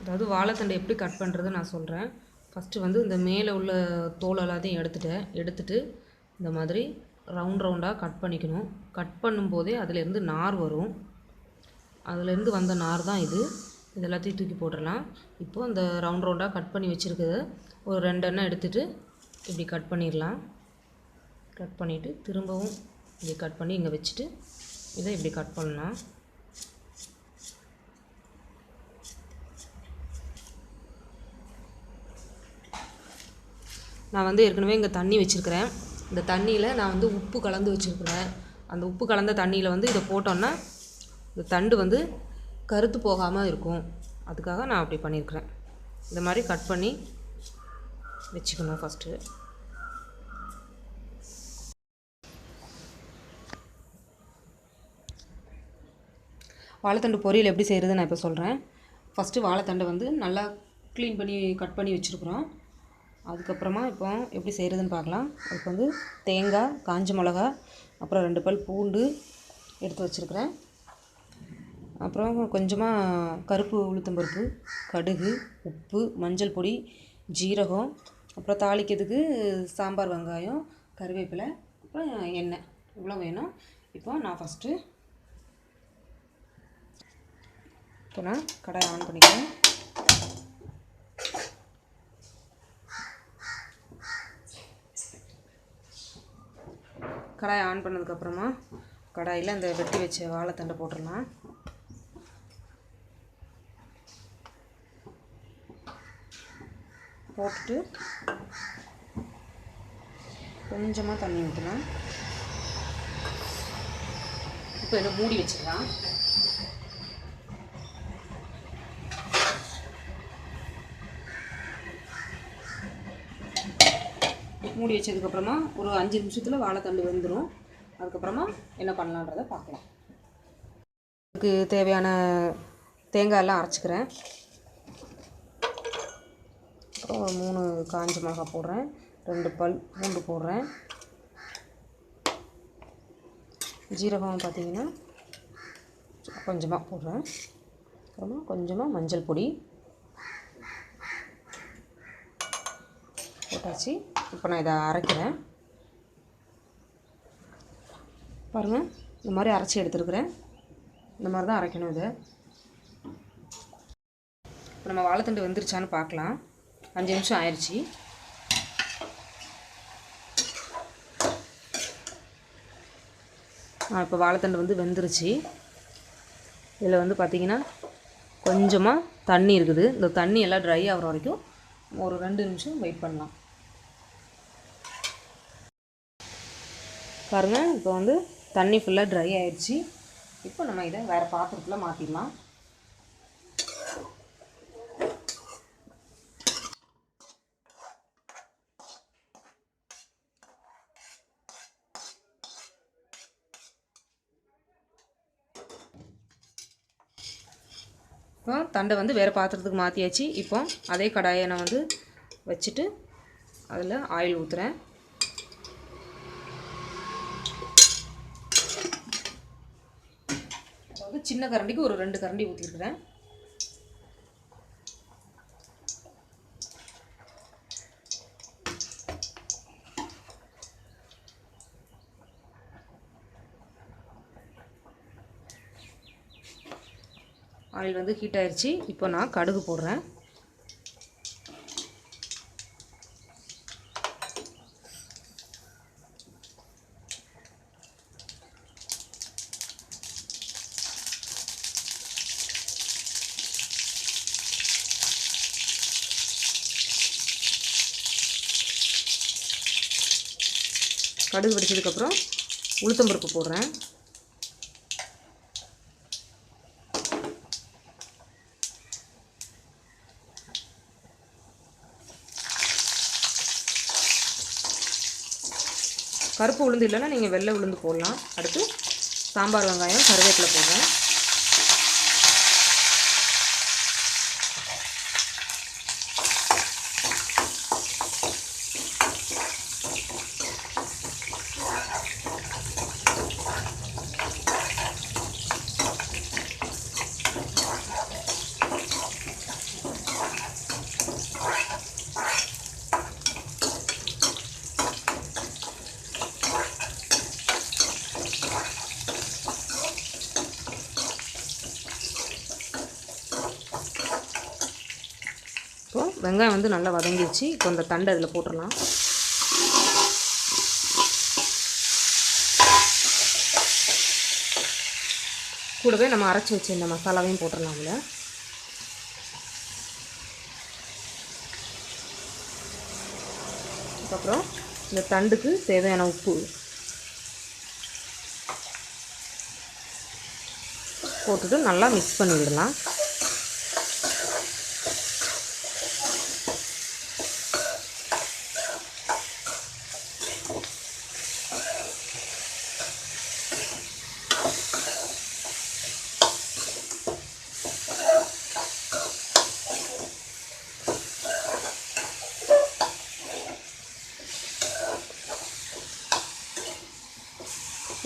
அதாவது வாழைத்தண்டை எப்படி கட் பண்ணுறது நான் சொல்கிறேன் ஃபஸ்ட்டு வந்து இந்த மேலே உள்ள தோல் எல்லாத்தையும் எடுத்துட்டேன் எடுத்துட்டு இந்த மாதிரி ரவுண்ட் ரவுண்டாக கட் பண்ணிக்கணும். கட் பண்ணும்போதே அதிலேருந்து நார் வரும். அதுலேருந்து வந்த நார் தான் இது. இது எல்லாத்தையும் தூக்கி போட்டுடலாம். இப்போது அந்த ரவுண்ட் ரவுண்டாக கட் பண்ணி வச்சுருக்கத ஒரு ரெண்டு எண்ணெய் எடுத்துகிட்டு இப்படி கட் பண்ணிடலாம். கட் பண்ணிவிட்டு திரும்பவும் இப்படி கட் பண்ணி இங்கே வச்சுட்டு இதை இப்படி கட் பண்ணலாம். நான் வந்து ஏற்கனவே இங்கே தண்ணி வச்சுருக்கிறேன். இந்த தண்ணியில் நான் வந்து உப்பு கலந்து வச்சுருக்கிறேன். அந்த உப்பு கலந்த தண்ணியில் வந்து இதை போட்டோன்னா இந்த தண்டு வந்து கருத்து போகாமல் இருக்கும். அதுக்காக நான் அப்படி பண்ணியிருக்கிறேன். இந்த மாதிரி கட் பண்ணி வச்சுக்கணும் ஃபஸ்ட்டு வாழைத்தண்டு பொரியல் எப்படி செய்கிறது நான் இப்போ சொல்கிறேன் ஃபஸ்ட்டு வாழைத்தண்டை வந்து நல்லா க்ளீன் பண்ணி கட் பண்ணி வச்சுருக்குறோம். அதுக்கப்புறமா இப்போ எப்படி செய்கிறதுன்னு பார்க்கலாம். அதுக்கு வந்து தேங்காய் காஞ்ச மிளகா அப்புறம் ரெண்டு பல் பூண்டு எடுத்து வச்சுருக்கிறேன். அப்புறம் கொஞ்சமாக கருப்பு உளுத்தம்பருப்பு கடுகு உப்பு மஞ்சள் பொடி ஜீரகம் அப்புறம் தாளிக்கிறதுக்கு சாம்பார் வெங்காயம் கருவேப்பிலை அப்புறம் எண்ணெய். இவ்வளோ வேணும். இப்போ நான் ஃபஸ்ட்டு இப்போ நான் கடாயை ஆன் பண்ணிக்கிறேன். கடாயை ஆன் பண்ணதுக்கப்புறமா கடாயில் இந்த வெட்டி வச்ச வாழைத்தண்டை போட்டுடலாம். போட்டுட்டு கொஞ்சமாக தண்ணி ஊற்றலாம் இப்போ இதை மூடி வச்சிடலாம். மூடி வச்சதுக்கப்புறமா ஒரு அஞ்சு நிமிஷத்தில் வாழைத்தண்டு வெந்துடும் அதுக்கப்புறமா என்ன பண்ணலான்றதை பார்க்கலாம். அதுக்கு தேவையான தேங்காயெல்லாம் அரைச்சிக்கிறேன். அப்புறம் ஒரு மூணு காஞ்ச மிளகா போடுறேன். ரெண்டு பல் பூண்டு போடுறேன். ஜீரகம் பார்த்திங்கன்னா கொஞ்சமாக போடுறேன். அப்புறமா கொஞ்சமாக மஞ்சள் பொடி போட்டாச்சு. இப்போ நான் இதை அரைக்கிறேன். பாருங்கள் இந்த மாதிரி அரைச்சி எடுத்துருக்குறேன். இந்த மாதிரி தான் அரைக்கணும் இதை. இப்போ நம்ம வாழைத்தண்டு வெந்துருச்சான்னு பார்க்கலாம். அஞ்சு நிமிஷம் ஆயிடுச்சு. ஆ இப்போ வாழைத்தண்டு வந்து வெந்துருச்சு. இதில் வந்து பார்த்திங்கன்னா கொஞ்சமாக தண்ணி இருக்குது. இந்த தண்ணி எல்லாம் ட்ரை ஆகிற வரைக்கும் ஒரு ரெண்டு நிமிஷம் வெயிட் பண்ணலாம். பாருங்கள் இப்போ வந்து தண்ணி ஃபுல்லாக ட்ரை ஆயிடுச்சு. இப்போ நம்ம இதை வேறு பாத்திரத்தில் மாற்றிடலாம் இப்போ தண்டை வந்து வேறு பாத்திரத்துக்கு மாற்றியாச்சு இப்போ அதே கடாயை நான் வந்து வச்சுட்டு அதில் ஆயில் ஊற்றுறேன் அளவுக்கு சின்ன கரண்டிக்கு ஒரு ரெண்டு கரண்டி ஊற்றிருக்கிறேன் ஆயில் வந்து ஹீட் ஆயிடுச்சு இப்போ நான் கடுகு போடுறேன். கடுகு வெடிச்சதுக்கப்புறம் உளுத்தம்பருப்பு போடுறேன். கருப்பு உளுந்து இல்லைன்னா நீங்கள் வெள்ளை உளுந்து போடலாம். அடுத்து சாம்பார் வெங்காயம் கருவேப்பிலை போடுறேன். வெங்காயம் வந்து நல்லா வதங்கிடுச்சு. இப்போ அந்த தண்டை அதில் போட்டுடலாம். கூடவே நம்ம அரைச்சி வச்சு இந்த மசாலாவையும் போட்டுடலாம் அதில். அதுக்கப்புறம் இந்த தண்டுக்கு தேவையான உப்பு போட்டுட்டு நல்லா மிக்ஸ் பண்ணி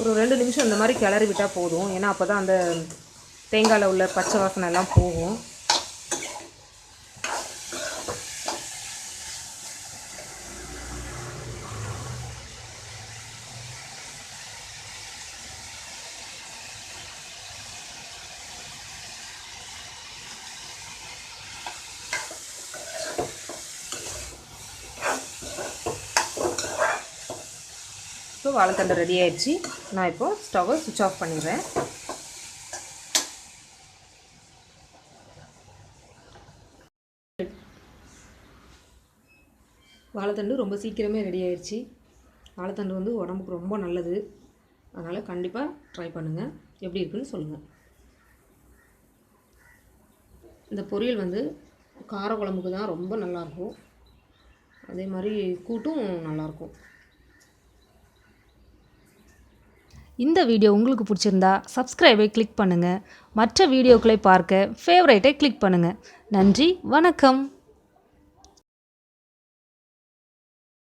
ஒரு ரெண்டு நிமிஷம் இந்த மாதிரி கிளறி விட்டால் போதும். ஏன்னா அப்போ தான் அந்த தேங்காயில் உள்ள பச்சை வாசனை எல்லாம் போகும். வாழைத்தண்டு ரெடி ஆயிடுச்சு. நான் இப்போ ஸ்டவ்வை சுவிட்ச் ஆஃப் பண்ணிடுறேன். வாழைத்தண்டு ரொம்ப சீக்கிரமே ரெடி ஆயிடுச்சு. வாழைத்தண்டு வந்து உடம்புக்கு ரொம்ப நல்லது. அதனால் கண்டிப்பாக ட்ரை பண்ணுங்கள் எப்படி இருக்குன்னு சொல்லுங்கள் இந்த பொரியல் வந்து கார குழம்புக்கு தான் ரொம்ப நல்லாயிருக்கும் அதே மாதிரி கூட்டும் நல்லாயிருக்கும் இந்த வீடியோ உங்களுக்கு பிடிச்சிருந்தா சப்ஸ்கிரைபை கிளிக் பண்ணுங்கள் மற்ற வீடியோக்களை பார்க்க ஃபேவரைட்டை கிளிக் பண்ணுங்கள் நன்றி வணக்கம்.